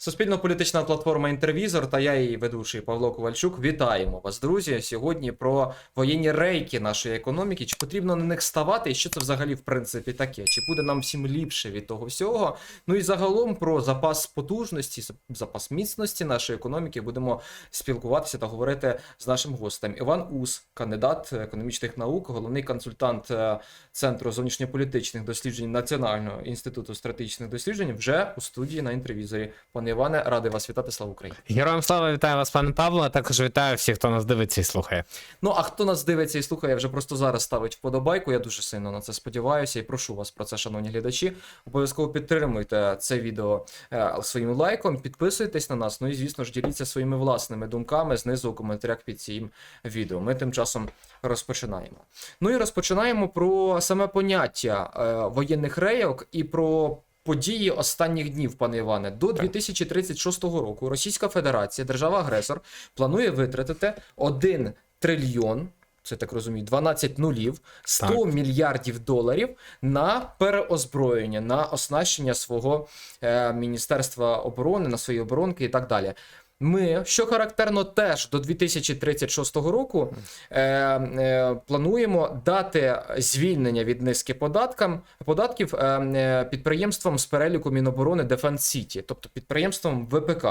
Суспільно-політична платформа Інтервізор та я її ведучий Павло Ковальчук. Вітаємо вас, друзі. Сьогодні про воєнні рейки нашої економіки. Чи потрібно на них ставати? І що це взагалі в принципі таке? Чи буде нам всім ліпше від того всього? Ну і загалом про запас потужності, запас міцності нашої економіки будемо спілкуватися та говорити з нашим гостем. Іван Ус, кандидат економічних наук, головний консультант е, Центру зовнішньополітичних досліджень Національного інституту стратегічних досліджень, вже у студії на інтервізорі. Пане Іване, радий вас вітати. Слава Україні! Героям слава вітаю вас, пане Павло. а Також вітаю всіх, хто нас дивиться і слухає. Ну а хто нас дивиться і слухає, вже просто зараз ставить вподобайку. Я дуже сильно на це сподіваюся і прошу вас про це, шановні глядачі. Обов'язково підтримуйте це відео е, своїм лайком, підписуйтесь на нас. Ну і звісно ж діліться своїми власними думками знизу у коментарях під цим відео. Ми тим часом розпочинаємо. Ну і розпочинаємо про саме поняття е, воєнних рейок і про. Події останніх днів, пане Іване, до 2036 року Російська Федерація, держава-агресор, планує витратити 1 трильйон, це так розумію, 12 нулів, 100 Так. мільярдів доларів на переозброєння, на оснащення свого е, Міністерства оборони, на свої оборонки і так далі. Ми, що характерно, теж до 2036 року е, е, плануємо дати звільнення від низки податкам, податків е, е, підприємствам з переліку Міноборони Defense City, тобто підприємствам ВПК.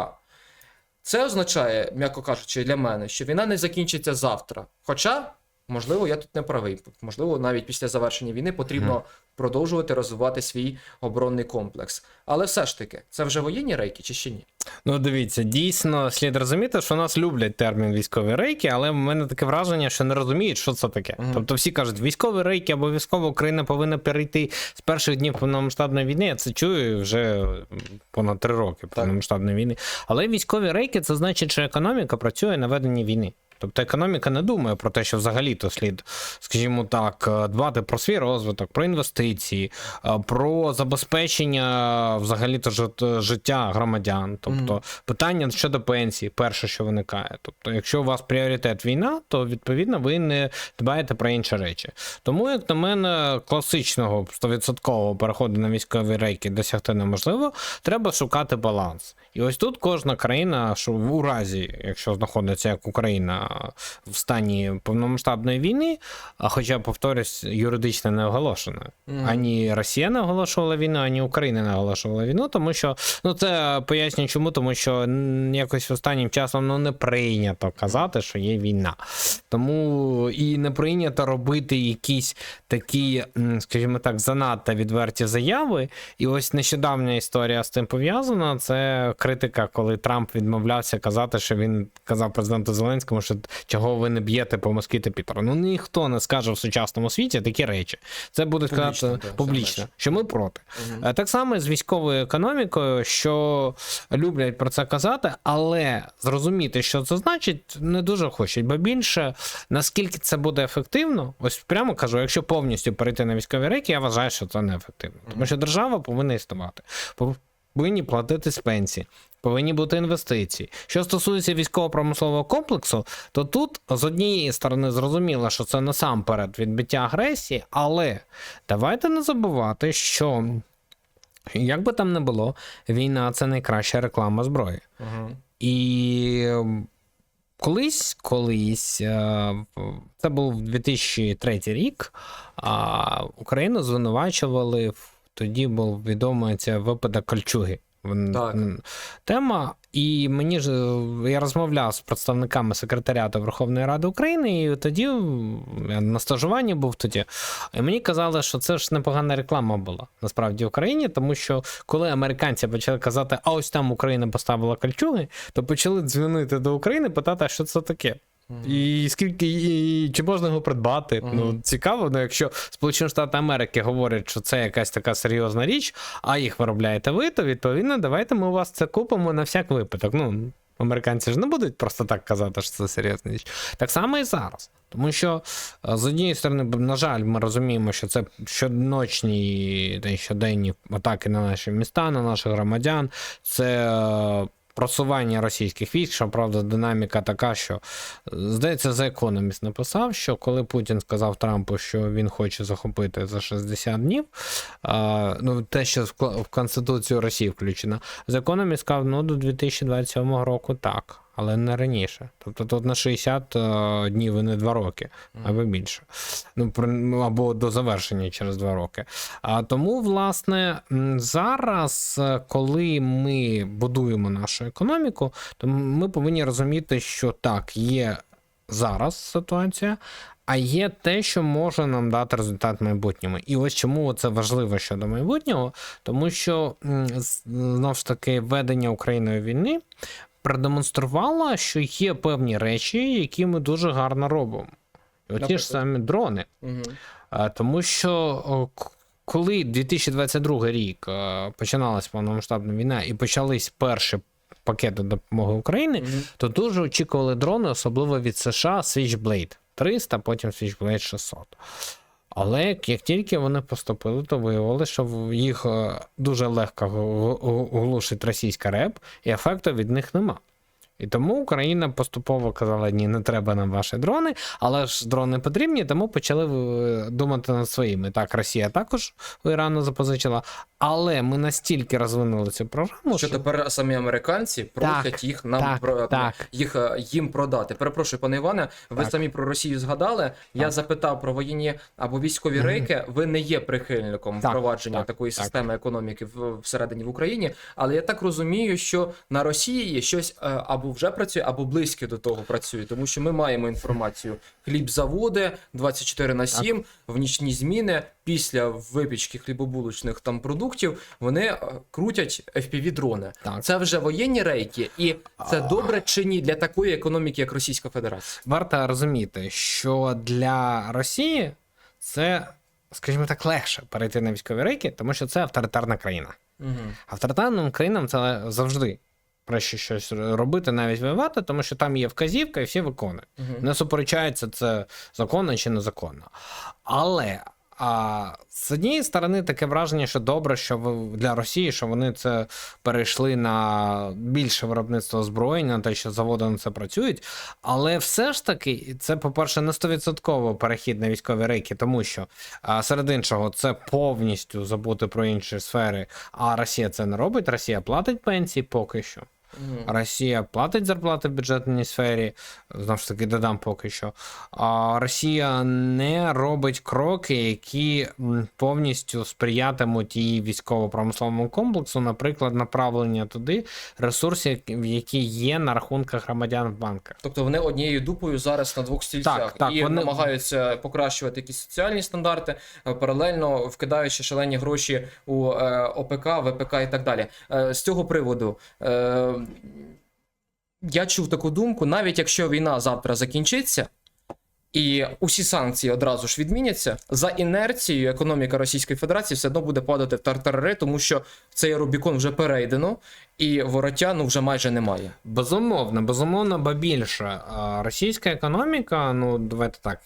Це означає, м'яко кажучи, для мене, що війна не закінчиться завтра. Хоча, можливо, я тут не правий. Можливо, навіть після завершення війни потрібно продовжувати розвивати свій оборонний комплекс. Але все ж таки, це вже воєнні рейки чи ще ні? Ну, дивіться, дійсно слід розуміти, що нас люблять термін військові рейки, але в мене таке враження, що не розуміють, що це таке. Мгм. Тобто всі кажуть, військові рейки обов'язково Україна повинна перейти з перших днів повномасштабної війни. Я це чую вже понад три роки повномасштабної війни. Але військові рейки це значить, що економіка працює на веденні війни. Тобто економіка не думає про те, що взагалі-то слід, скажімо так, е, дбати про свій розвиток, про інвестиції, е, про забезпечення взагалі-то жит- життя громадян. Тобто питання щодо пенсії, перше, що виникає. Тобто, якщо у вас пріоритет війна, то відповідно ви не дбаєте про інші речі. Тому, як на мене, класичного 100% переходу на військові рейки досягти неможливо, треба шукати баланс. І ось тут кожна країна, що в разі, якщо знаходиться як Україна в стані повномасштабної війни, а хоча, повторюсь, юридично не оголошена. Мгм. Ані Росія не оголошувала війну, ані Україна не оголошувала війну, тому що ну це пояснюю чому, тому що якось останнім часом ну не прийнято казати, що є війна. Тому і не прийнято робити якісь такі, скажімо так, занадто відверті заяви. І ось нещодавня історія з цим пов'язана. Це критика, коли Трамп відмовлявся казати, що він казав президенту Зеленському, що чого ви не б'єте по Москві та Пітеру. Ну ніхто не скаже в сучасному світі такі речі. Це буде Публічно, сказати так, публічно, що ми проти. Е, Так само з військовою економікою, що люблять про це казати, але зрозуміти, що це значить, не дуже хочуть. Бо більше наскільки це буде ефективно, ось прямо кажу, якщо повністю перейти на військові рейки, я вважаю, що це неефективно. Тому що держава повинна існувати. Повинні платити з пенсії. Повинні бути інвестиції. Що стосується військово-промислового комплексу, то тут з однієї сторони зрозуміло, що це насамперед відбиття агресії, але давайте не забувати, що як би там не було, війна це найкраща реклама зброї. Мгм. І ем, колись, колись, е, це був 2003 рік, Україну звинувачували тоді був відомий це випадок Кольчуги. Так. Тема, і мені ж е, я розмовляв з представниками секретаріату Верховної Ради України, і тоді я на стажуванні був тоді. І мені казали, що це ж непогана реклама була насправді в Україні, тому що коли американці почали казати, а ось там Україна поставила кольчуги, то почали дзвонити до України, питати, що це таке. І скільки і чи можна його придбати? Мгм. Ну цікаво, ну якщо Сполучені Штати Америки говорять, що це якась така серйозна річ, а їх виробляєте ви, то відповідно давайте ми у вас це купимо на всяк випадок. Ну американці ж не будуть просто так казати, що це серйозна річ. Так само і зараз. Тому що е, з однієї сторони, на жаль, ми розуміємо, що це щоночні та щоденні атаки на наші міста, на наших громадян. Це е, просування російських військ. що правда, динаміка така, що е, здається, за економіст написав, що коли Путін сказав Трампу, що він хоче захопити за 60 днів, а, ну те, що в Конституцію Росії включено, за економіст сказав, ну до 2027 року так. Але не раніше. Тобто тут на 60 е, днів і не 2 роки, або більше. Ну, або до завершення через 2 роки. А тому, власне, зараз, е, коли ми будуємо нашу економіку, то ми повинні розуміти, що так, є зараз ситуація, а є те, що може нам дати результат в майбутньому. І ось чому це важливо щодо майбутнього, тому що знову ж таки ведення Україною війни продемонструвало, що є певні речі, які ми дуже гарно робимо. І оті Наприклад? ж самі дрони. Угу. Тому що коли 2022 рік починалась повномасштабна війна і почались перші пакети допомоги Україні, то дуже очікували дрони, особливо від США Switchblade 300, потім Switchblade 600. Але як тільки вони поступили, то виявилося, що їх е, дуже легко глушить російська РЕП, і ефекту від них нема. І тому Україна поступово казала: ні, не треба нам ваші дрони, але ж дрони потрібні, тому почали е, думати над своїми. Так, Росія також у Ірану запозичила, але ми настільки розвинули цю програму, Що тепер самі американці просять їх нам так, про так. їх е, їм продати. Перепрошую, пане Іване, ви Так. самі про Росію згадали. Я запитав про воєнні або військові рейки. Ви не є прихильником Так, впровадження так, такої так. системи економіки в всередині в Україні. Але я так розумію, що на Росії є щось е, або вже працює, або близьке до того працює, тому що ми маємо інформацію. Хлібзаводи 24 на 7, в нічні зміни після випічки хлібобулочних там продуктів вони е, крутять fpv дрони. Так. Це вже воєнні рейки, і це добре чи ні для такої економіки, як Російська Федерація? варто розуміти, що для Росії це, скажімо так, легше перейти на військові рейки, тому що це авторитарна країна. Угу. Авторитарним країнам це завжди краще щось робити, навіть воювати, тому що там є вказівка і всі виконують. Не суперечається це законно чи незаконно. Але а, з однієї сторони таке враження, що добре, що для Росії, що вони це перейшли на більше виробництво озброєння, на те, що заводи на це працюють. Але все ж таки, це, по-перше, не 100% перехід на військові рейки, тому що а, серед іншого це повністю забути про інші сфери. А Росія це не робить. Росія платить пенсії поки що. Росія платить зарплати в бюджетній сфері, знову ж таки, додам поки що. А Росія не робить кроки, які повністю сприятимуть її військово-промисловому комплексу, наприклад, направлення туди ресурсів, які є на рахунках громадян в банках. Тобто вони однією дупою зараз на двох стільцях Так, так, і вони- намагаються покращувати якісь соціальні стандарти, е, паралельно вкидаючи шалені гроші у е, ОПК, ВПК і так далі. Е, з цього приводу. Я чув таку думку, навіть якщо війна завтра закінчиться. І усі санкції одразу ж відміняться за інерцією. Економіка Російської Федерації все одно буде падати в тартарари, тому що цей Рубікон вже перейдено, і вороття ну вже майже немає. Безумовно, безумовно, бо більше. Російська економіка, ну давайте так,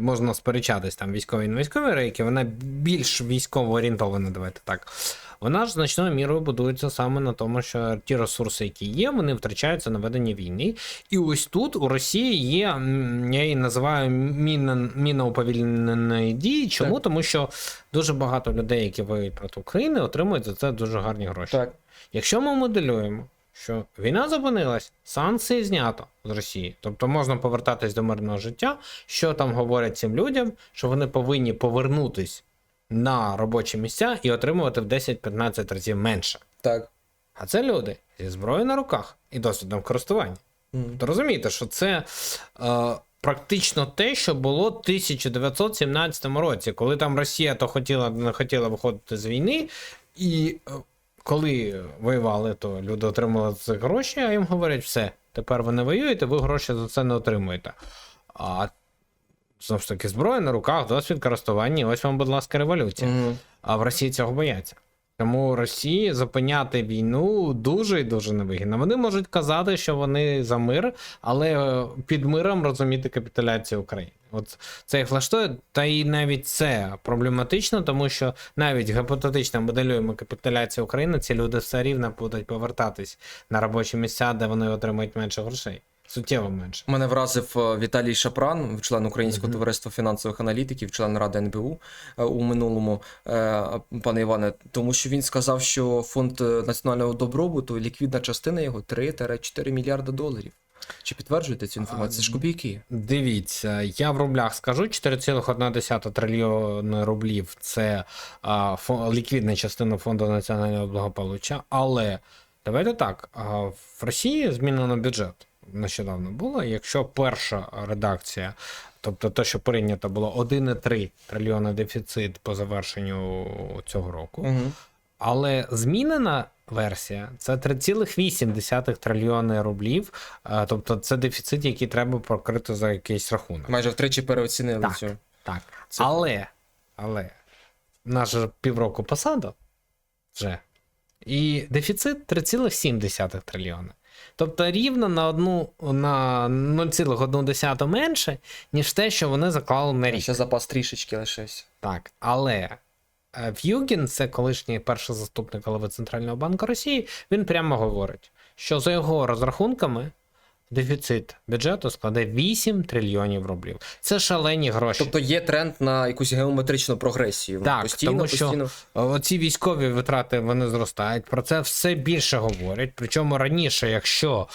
можна сперечатись там військові і не військові рейки, вона більш військово орієнтована, давайте так. Вона ж значною мірою будується саме на тому, що ті ресурси, які є, вони втрачаються на ведення війни. І ось тут у Росії є, я її називаю міна, міна уповільненої дії. Чому? Так. Тому що дуже багато людей, які воюють проти України, отримують за це дуже гарні гроші. Так. Якщо ми моделюємо, що війна зупинилась, санкції знято з Росії, тобто можна повертатись до мирного життя, що там говорять цим людям, що вони повинні повернутись на робочі місця і отримувати в 10-15 разів менше. Так. А це люди зі зброєю на руках і досвідом користування. Мгм. То розумієте, що це е, практично те, що було в 1917 році, коли там Росія то хотіла не хотіла виходити з війни, і е, коли воювали, то люди отримали це гроші, а їм говорять, все, тепер ви не воюєте, ви гроші за це не отримуєте. А знову ж таки, зброя на руках, досвід користування, ось вам, будь ласка, революція. Мгм. А в Росії цього бояться. Тому Росії зупиняти війну дуже і дуже невигідно. Вони можуть казати, що вони за мир, але е, під миром розуміти капітуляцію України. От це їх влаштує, та і навіть це проблематично, тому що навіть гіпотетично моделюємо капітуляцію України, ці люди все рівно будуть повертатись на робочі місця, де вони отримають менше грошей. Суттєво менше. Мене вразив е, Віталій Шапран, член Українського товариства фінансових аналітиків, член Ради НБУ е, у минулому, е, пане Іване, тому що він сказав, що фонд національного добробуту, ліквідна частина його 3-4 мільярда доларів. Чи підтверджуєте цю інформацію? Це ж копійки. Дивіться, я в рублях скажу 4,1 трильйона рублів це а, фо- ліквідна частина фонду національного благополуччя. Але давайте так: а, в Росії змінено бюджет нещодавно було. Якщо перша редакція, тобто те, що прийнято було 1,3 трильйона дефіцит по завершенню цього року, Угу. але змінена версія це 3,8 трильйони рублів. е, Тобто це дефіцит, який треба покрити за якийсь рахунок. Майже втричі переоцінили Так. цю. Так. Це- Але, але же півроку посаду вже. І дефіцит 3,7 трильйона. Тобто рівно на одну на 0,1 менше, ніж те, що вони заклали на рік. Ще запас трішечки лишився. Так, але Ф'югін, В'югін, це колишній перший заступник голови Центрального банку Росії, він прямо говорить, що за його розрахунками дефіцит бюджету складе 8 трильйонів рублів. Це шалені гроші. Тобто є тренд на якусь геометричну прогресію. Так, постійно, тому що постійно. Оці військові витрати вони зростають. Про це все більше говорять. Причому раніше, якщо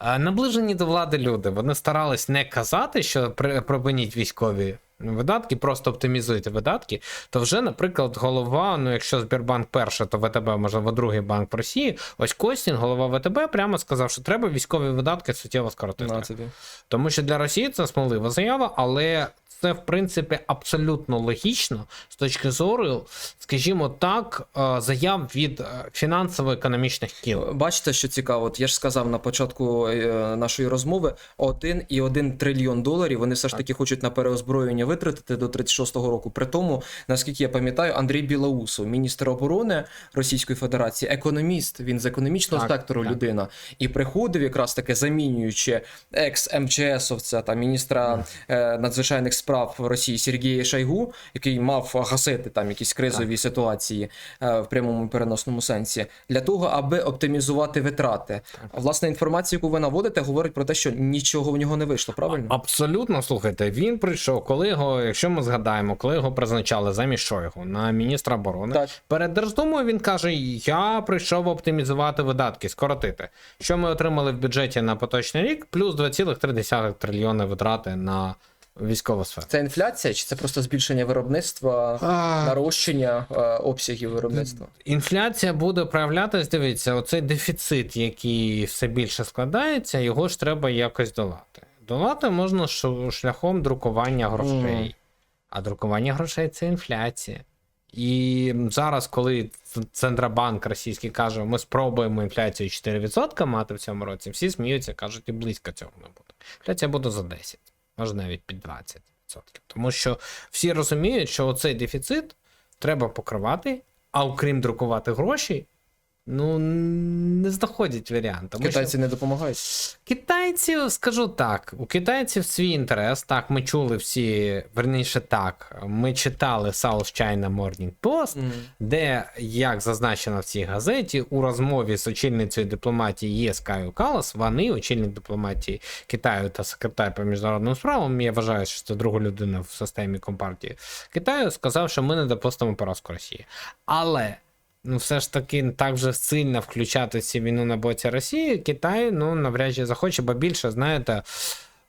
е, наближені до влади люди вони старались не казати, що при- припиніть військові видатки, просто оптимізуйте видатки, то вже, наприклад, голова, ну якщо Сбербанк перша, то ВТБ, можливо, другий банк в Росії. Ось Костін, голова ВТБ, прямо сказав, що треба військові видатки суттєво скоротити. На тобі. Тому що для Росії це смолива заява, але це, в принципі, абсолютно логічно з точки зору, скажімо так, е, заяв від е, фінансово-економічних кіл. Бачите, що цікаво, от я ж сказав на початку е, нашої розмови: 1,1 трильйон доларів вони все ж таки хочуть на переозброєння витратити до 36-го року. При тому, наскільки я пам'ятаю, Андрій Білоусов, міністр оборони Російської Федерації, економіст. Він з економічного Так, сектору так. людина і приходив якраз таки замінюючи екс МЧСовця та міністра е, надзвичайних справ Росії Сергія Шойгу, який мав гасити там якісь кризові ситуації е, в прямому переносному сенсі, для того, аби оптимізувати витрати. А власне інформація, яку ви наводите, говорить про те, що нічого в нього не вийшло, правильно? Абсолютно слухайте, він прийшов, коли його, якщо ми згадаємо, коли його призначали замість Шойгу на міністра оборони. Так. Перед Держдумою він каже: Я прийшов оптимізувати видатки, скоротити. Що ми отримали в бюджеті на поточний рік, плюс 2,3 трильйони витрати на військову сферу. Це інфляція, чи це просто збільшення виробництва, нарощення е, обсягів виробництва? Інфляція буде проявлятись, дивіться, оцей дефіцит, який все більше складається, його ж треба якось долати. Долати можна ш- шляхом друкування грошей. Мгм. А друкування грошей це інфляція. І зараз, коли Центробанк російський каже, ми спробуємо інфляцію 4% мати в цьому році, всі сміються, кажуть, і близько цього не буде. Інфляція буде за 10, може навіть під 20%. Тому що всі розуміють, що оцей дефіцит треба покривати, а окрім друкувати гроші, ну не знаходять варіант. Китайці не допомагають. Китайців, скажу так, у китайців свій інтерес. Так, ми чули всі, верніше так, ми читали South China Morning Post, Мгм. де, як зазначено в цій газеті, у розмові з очільницею дипломатії ЄС Каю Калас, вони, очільник дипломатії Китаю та секретар по міжнародним справам, я вважаю, що це друга людина в системі Компартії Китаю, сказав, що ми не допустимо поразку Росії. Але. Ну, все ж таки, так вже сильно включати цю війну на боці Росії, Китай ну навряд чи захоче, бо більше, знаєте,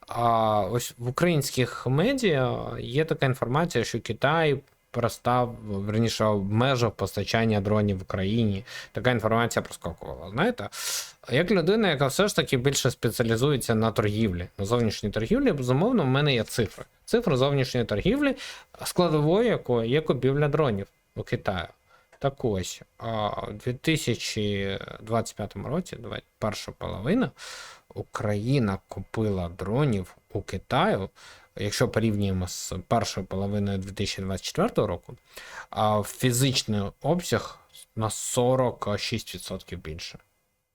а, ось в українських медіа є така інформація, що Китай перестав, верніше, обмежив постачання дронів в Україні. Така інформація проскокувала. Знаєте, як людина, яка все ж таки більше спеціалізується на торгівлі, на зовнішній торгівлі, безумовно, в мене є цифри. Цифри зовнішньої торгівлі, складовою якої є купівля дронів у Китаю. Так ось, у 2025 році, перша половина, Україна купила дронів у Китаю. Якщо порівнюємо з першою половиною 2024 року, а фізичний обсяг на 46% більше.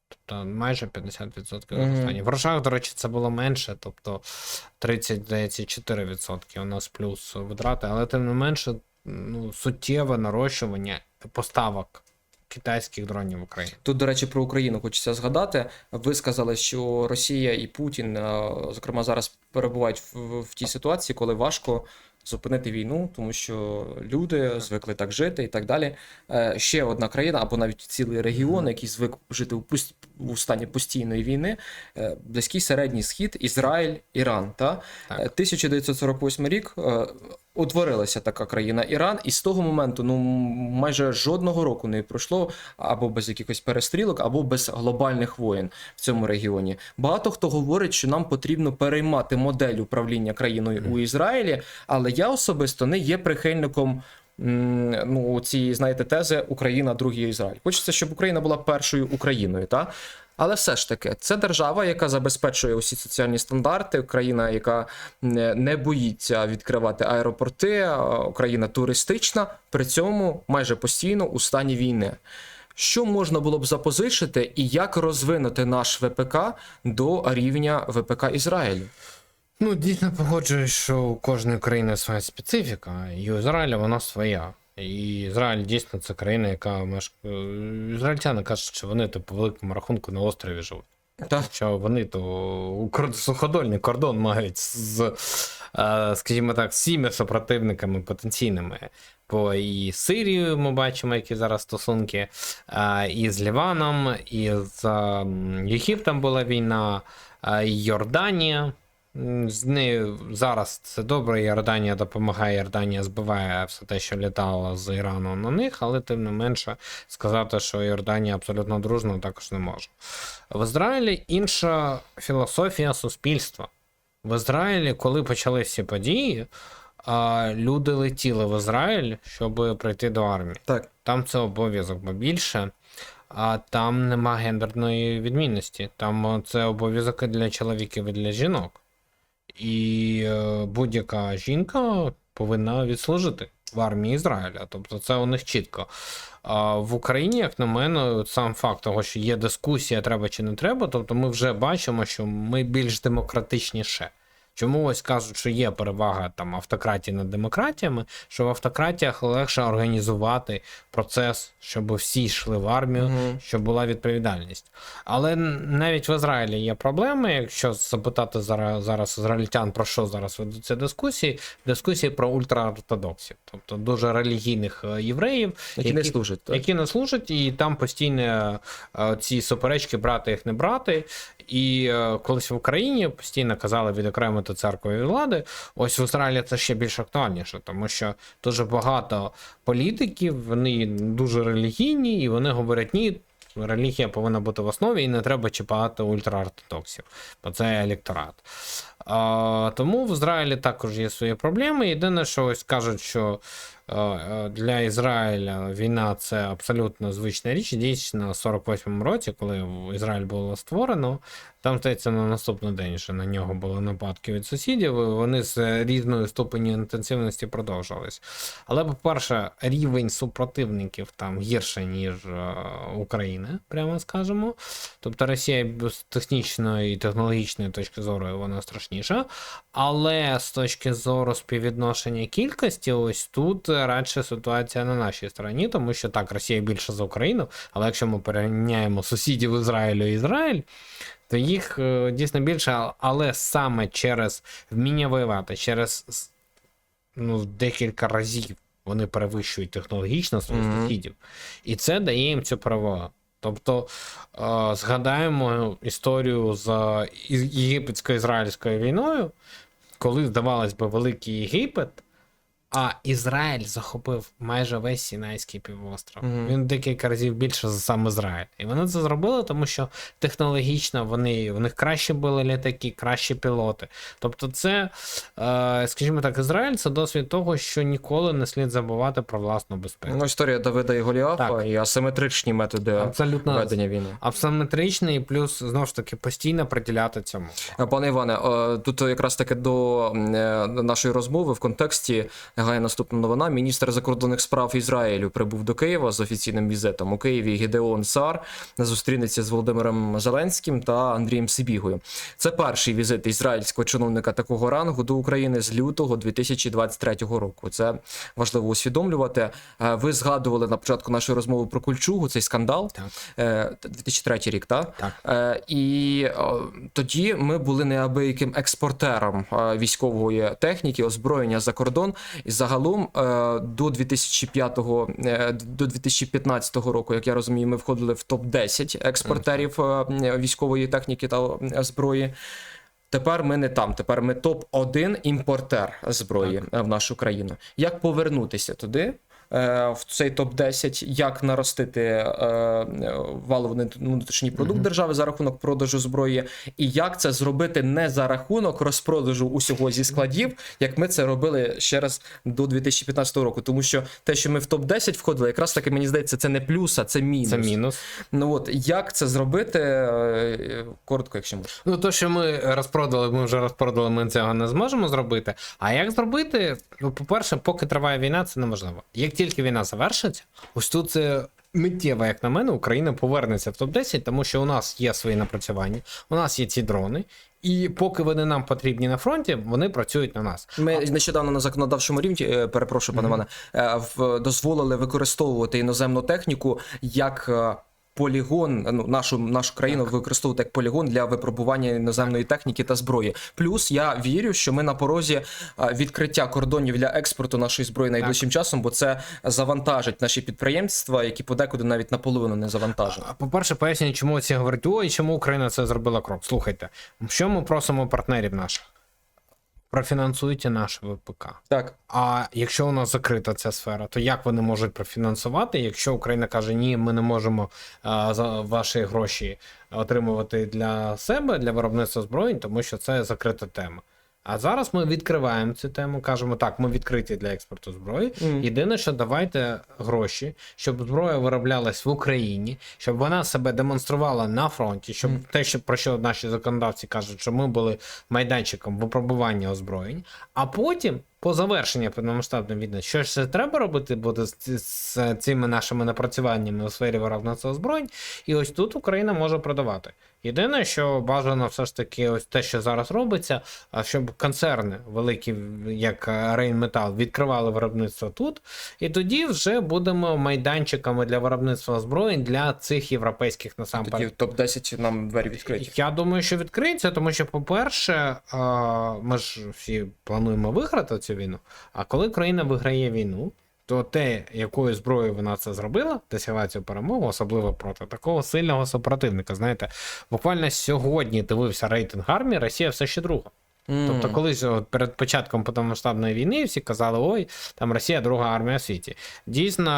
Тобто майже 50% Мгм. зростання. В грошах, до речі, це було менше, тобто 30, здається, 4% у нас плюс витрати, але тим не менше, ну, суттєве нарощування поставок китайських дронів в Україну. Тут, до речі, про Україну хочеться згадати. Ви сказали, що Росія і Путін, е, зокрема, зараз перебувають в, в тій ситуації, коли важко зупинити війну, тому що люди звикли так жити і так далі. Е, Ще одна країна, або навіть цілий регіон, який звик жити у, у стані постійної війни, е, близький середній схід, Ізраїль, Іран. Та? Так. Е, 1948 рік утворилася така країна Іран, і з того моменту ну майже жодного року не пройшло або без якихось перестрілок, або без глобальних воєн в цьому регіоні. Багато хто говорить, що нам потрібно переймати модель управління країною у Ізраїлі, але я особисто не є прихильником. Ну, цієї, знаєте, тези Україна, другий Ізраїль. Хочеться, щоб Україна була першою Україною, та? Але все ж таки, це держава, яка забезпечує усі соціальні стандарти, країна, яка не боїться відкривати аеропорти, країна туристична, при цьому майже постійно у стані війни. Що можна було б запозичити і як розвинути наш ВПК до рівня ВПК Ізраїлю? Ну, дійсно погоджуюсь, що у кожної країни своя специфіка, і у Ізраїля вона своя. І Ізраїль дійсно це країна, яка мешкає. Ізраїльтяни кажуть, що вони типу, по великому рахунку на острові живуть. Так. Що вони то суходольний кордон мають з, е, скажімо так, всіми супротивниками потенційними. По і Сирію ми бачимо, які зараз стосунки, е, і з Ліваном, і з Єгиптом була війна, е, і Йорданія. З нею зараз це добре. Йорданія допомагає, Йорданія збиває все те, що літало з Ірану на них, але тим не менше сказати, що Йорданія абсолютно дружна, також не можу. В Ізраїлі інша філософія суспільства. В Ізраїлі, коли почали всі події, люди летіли в Ізраїль, щоб прийти до армії. Так. Там це обов'язок, бо більше. А там нема гендерної відмінності. Там це обов'язок і для чоловіків і для жінок. І е, будь-яка жінка повинна відслужити в армії Ізраїля. Тобто це у них чітко. А в Україні, як на мене, сам факт того, що є дискусія, треба чи не треба, тобто ми вже бачимо, що ми більш демократичніше. Чому ось кажуть, що є перевага там автократії над демократіями, що в автократіях легше організувати процес, щоб всі йшли в армію, Мгм. щоб була відповідальність. Але навіть в Ізраїлі є проблеми. Якщо запитати зараз, зараз ізраїльтян про що зараз ведуться дискусії, дискусії про ультраортодоксів, тобто дуже релігійних е, євреїв, Які не служать. Які не служать, і там постійно е, ці суперечки брати їх не брати. І е, колись в Україні постійно казали відокремити церкву від влади. Ось в Ізраїлі це ще більш актуальніше, тому що дуже багато політиків, вони дуже релігійні, і вони говорять, ні. Релігія повинна бути в основі і не треба чіпати ультраортодоксів, бо це електорат. А, тому в Ізраїлі також є свої проблеми. Єдине, що ось кажуть, що для Ізраїля війна це абсолютно звична річ. Дійсно, в 48-му році, коли Ізраїль було створено, там здається на наступний день вже на нього були нападки від сусідів. Вони з різною ступеню інтенсивності продовжувались. Але, по-перше, рівень супротивників там гірше, ніж е, України, прямо скажемо. Тобто Росія з технічної і технологічної точки зору вона страшніша. Але з точки зору співвідношення кількості, ось тут радше ситуація на нашій стороні, тому що так, Росія більше за Україну, але якщо ми порівняємо сусідів Ізраїлю і Ізраїль, то їх е, дійсно більше, але саме через вміння воювати, через ну, декілька разів вони перевищують технологічно своїх Мгм. сусідів. І це дає їм цю перевагу. Тобто е, згадаємо історію з єгипетсько-ізраїльською війною, коли, здавалось би, Великий Єгипет, а Ізраїль захопив майже весь Сінайський півостров. Мгм. Він декілька разів більше за сам Ізраїль. І вони це зробили, тому що технологічно вони, в них краще були літаки, кращі пілоти. Тобто, це, е, скажімо так, Ізраїль це досвід того, що ніколи не слід забувати про власну безпеку. Ну, історія Давида і Голіафа Так. і асиметричні методи Абсолютно ведення війни. Абсометричний, і плюс знову ж таки постійно приділяти цьому. Пане Іване, е, тут якраз таки до е, нашої розмови в контексті Гає наступна новина. Міністр закордонних справ Ізраїлю прибув до Києва з офіційним візитом. У Києві Гідеон Сар зустрінеться з Володимиром Зеленським та Андрієм Сибігою. Це перший візит ізраїльського чиновника такого рангу до України з лютого 2023 року. Це важливо усвідомлювати. Е, Ви згадували на початку нашої розмови про Кульчугу, цей скандал. Так. Е, 2003 рік, так? Так. Е, і е, тоді ми були неабияким експортером е, військової техніки, озброєння за кордон. І загалом е, до 2005 е, до 2015 року, як я розумію, ми входили в топ 10 експортерів е, військової техніки та зброї. Тепер ми не там. Тепер ми топ 1 імпортер зброї так. в нашу країну. Як повернутися туди? Е, В цей топ 10 як наростити е, валовий внутрішній продукт держави за рахунок продажу зброї, і як це зробити не за рахунок розпродажу усього зі складів, як ми це робили ще раз до 2015 року. Тому що те, що ми в топ 10 входили, якраз таки мені здається, це не плюс, а це мінус. Це мінус. Ну от як це зробити? е, Коротко, якщо можна. Ну, то, що ми розпродали, ми вже розпродали, ми цього не зможемо зробити. А як зробити? Ну, по-перше, поки триває війна, це неможливо. Як тільки війна завершиться, ось тут це. Миттєво, як на мене, Україна повернеться в топ-10, тому що у нас є свої напрацювання, у нас є ці дрони, і поки вони нам потрібні на фронті, вони працюють на нас. Ми нещодавно на законодавчому рівні, е, перепрошую, пане mm -hmm. в- дозволили використовувати іноземну техніку як е, полігон, ну нашу нашу країну використовувати як полігон для випробування іноземної техніки та зброї. Плюс я вірю, що ми на порозі е, відкриття кордонів для експорту нашої зброї найближчим часом, бо це завантажить наші підприємства, які подекуди навіть наполовину не завантажені. А, По-перше, пояснюю, чому ці говорять, ой, чому Україна це зробила крок. Слухайте, що ми просимо партнерів наших? Профінансуйте наш ВПК. Так. А якщо у нас закрита ця сфера, то як вони можуть профінансувати, якщо Україна каже, ні, ми не можемо а, за ваші гроші отримувати для себе, для виробництва зброї, тому що це закрита тема. А зараз ми відкриваємо цю тему, кажемо, так, ми відкриті для експорту зброї. Mm. Єдине, що давайте гроші, щоб зброя вироблялась в Україні, щоб вона себе демонструвала на фронті, щоб mm. те, що про що наші законодавці кажуть, що ми були майданчиком випробування озброєнь, а потім. По завершенні повномасштабної війни, що це треба робити буде з, з цими нашими напрацюваннями у сфері виробництва озброєнь, і ось тут Україна може продавати. Єдине, що бажано все ж таки, ось те, що зараз робиться, а щоб концерни великі, як Рейнметал, відкривали виробництво тут, і тоді вже будемо майданчиками для виробництва озброєнь для цих європейських Тоді насамперед. в топ 10 нам двері відкриті. Я думаю, що відкриється, тому що, по-перше, ми ж всі плануємо виграти цю війну. А коли країна виграє війну, то те, якою зброєю вона це зробила, досягла цю перемогу, особливо проти такого сильного супротивника. Знаєте, буквально сьогодні дивився рейтинг армії, Росія все ще друга. Тобто, колись от, перед початком повномасштабної війни всі казали, ой, там Росія друга армія в світі. Дійсно,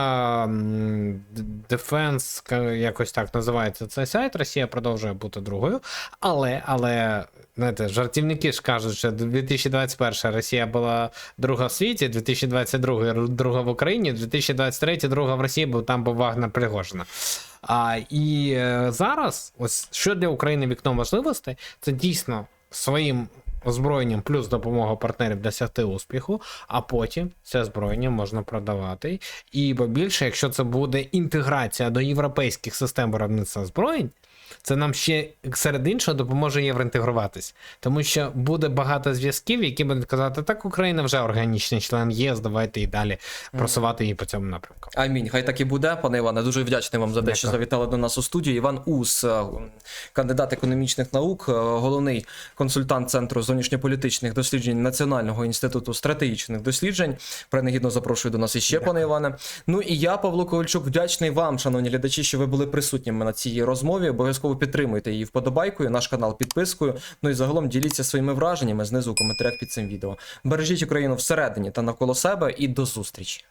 Defense, якось так називається цей сайт, Росія продовжує бути другою. Але, але, знаєте, жартівники ж кажуть, що 2021 Росія була друга в світі, 2022 друга в Україні, 2023 друга в Росії, бо там був Вагнер Пригожина. А, і е, зараз, ось що для України вікно можливостей, це дійсно своїм озброєнням плюс допомога партнерів досягти успіху, а потім це озброєння можна продавати. І більше, якщо це буде інтеграція до європейських систем виробництва озброєнь. Це нам ще серед іншого допоможе євроінтегруватись, тому що буде багато зв'язків, які будуть казати, так Україна вже органічний член ЄС, давайте і далі просувати її по цьому напрямку. Амінь. Хай так і буде, пане Іване. Дуже вдячний вам за те, що завітали до нас у студію. Іван Ус, е, кандидат економічних наук, е, головний консультант Центру зовнішньополітичних досліджень Національного інституту стратегічних досліджень. Принагідно запрошую до нас іще, пане Іване. Ну і я, Павло Ковальчук, вдячний вам, шановні глядачі, що ви були присутніми на цій розмові. Обов'язково підтримуйте її вподобайкою, наш канал підпискою. Ну і загалом діліться своїми враженнями знизу у коментарях під цим відео. Бережіть Україну всередині та навколо себе, і до зустрічі.